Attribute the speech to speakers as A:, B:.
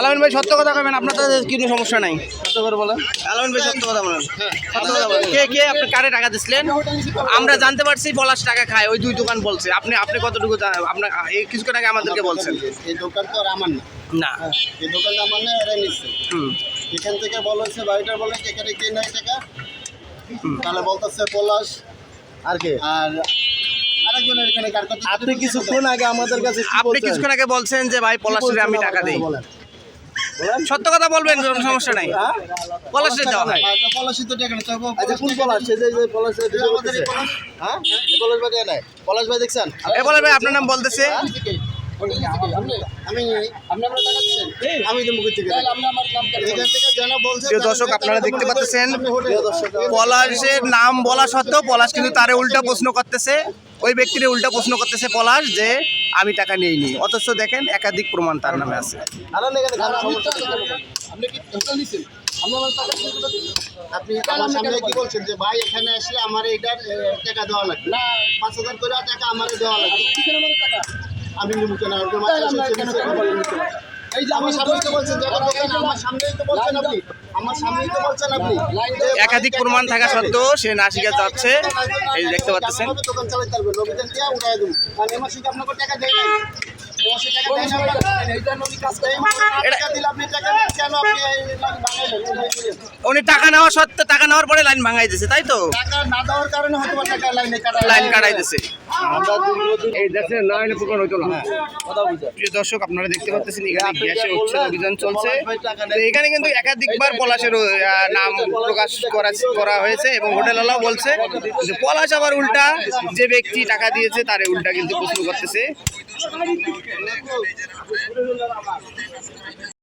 A: আলামিন ভাই সত্য কথা কবেন আপনার তো কোনো সমস্যা নাই।
B: কত করে বলেন।
A: আলামিন ভাই সত্য কথা বলেন। সত্য কথা বলেন। কে কে আপনি কারে টাকা দিছিলেন? আমরা জানতে পারছি পলাশ টাকা খায় ওই দুই দোকান বলছে। আপনি আপনি কতটুকু জানেন আপনার এই কিছুক্ষণ আগে আমাদেরকে বলছেন।
B: এই দোকান তো আর আমার না।
A: না।
B: এই দোকান আমার না এরা নিচ্ছে
A: হুম।
B: এখান থেকে বলেছে বাড়িটার বলে এখানে কে নাই টাকা? তাহলে বলতেছে পলাশ।
C: আর কে?
B: আর
C: আপনি কিছুক্ষণ আগে আমাদের কাছে
A: আপনি? কিছুক্ষণ আগে বলছেন যে ভাই পলাশের আমি টাকা দিই।
C: বলেন।
A: সত্য কথা বলবেন কোনো সমস্যা নাই।
C: হ্যাঁ?
A: যাওয়া দেওয়া হয়
B: পলাশি তো দেখেন তো
C: আচ্ছা কোন পলাশ? এই যে যে পলাশ
B: আমাদের পলাশ
C: হ্যাঁ? এই পলাশ ভাই নাই। পলাশ ভাই দেখছেন?
A: এ বলে ভাই আপনার নাম বলতেছে?
B: টাকা
A: প্রিয় দর্শক আপনারা দেখতে পাচ্ছেন পলাশের নাম বলা সত্ত্বেও পলাশ কিন্তু তারে উল্টা প্রশ্ন করতেছে। ওই ব্যক্তির উল্টা প্রশ্ন করতেছে পলাশ যে আমি টাকা নিইনি। অথচ দেখেন একাধিক প্রমাণ তার নামে আছে।
B: আপনি কি আমার টাকা সামনে বলছেন? যে ভাই এখানে আসলে আমার এইটার টাকা দেওয়া লাগবে। না। পাঁচ হাজার করে টাকা আমারে দেওয়া লাগবে। আমি এই যে আমার সামনেই তো বলছেন আমার সামনেই তো বলছেন আপনি। আমার সামনেই তো বলছেন আপনি।
A: একাধিক প্রমাণ থাকা সত্ত্বেও সে নাসিকা যাচ্ছে এই দেখতে পাচ্ছেন।
B: দোকান চালাতে দিয়ে দেবো? কারণ আপনাকে টাকা দেয় না।
A: উনি টাকা নেওয়া সত্ত্বেও টাকা নেওয়ার পরে লাইন ভাঙাই দিছে তাই তো?
B: টাকা না দেওয়ার কারণে হয়তো টাকা লাইনে কাটা
A: লাইন কাটাই দিছে এই দেখছেন না হলে প্রকার হইতো না।
C: কথা বুঝেন
A: প্রিয় দর্শক আপনারা দেখতে পাচ্ছেন এখানে গ্যাসের উচ্ছেদ অভিযান চলছে। এখানে কিন্তু একাধিকবার পলাশের আহ, নাম প্রকাশ করা করা হয়েছে এবং হোটেলওয়ালাও বলছে যে পলাশ আবার উল্টা যে ব্যক্তি টাকা দিয়েছে তারে উল্টা কিন্তু প্রশ্ন করতেছে।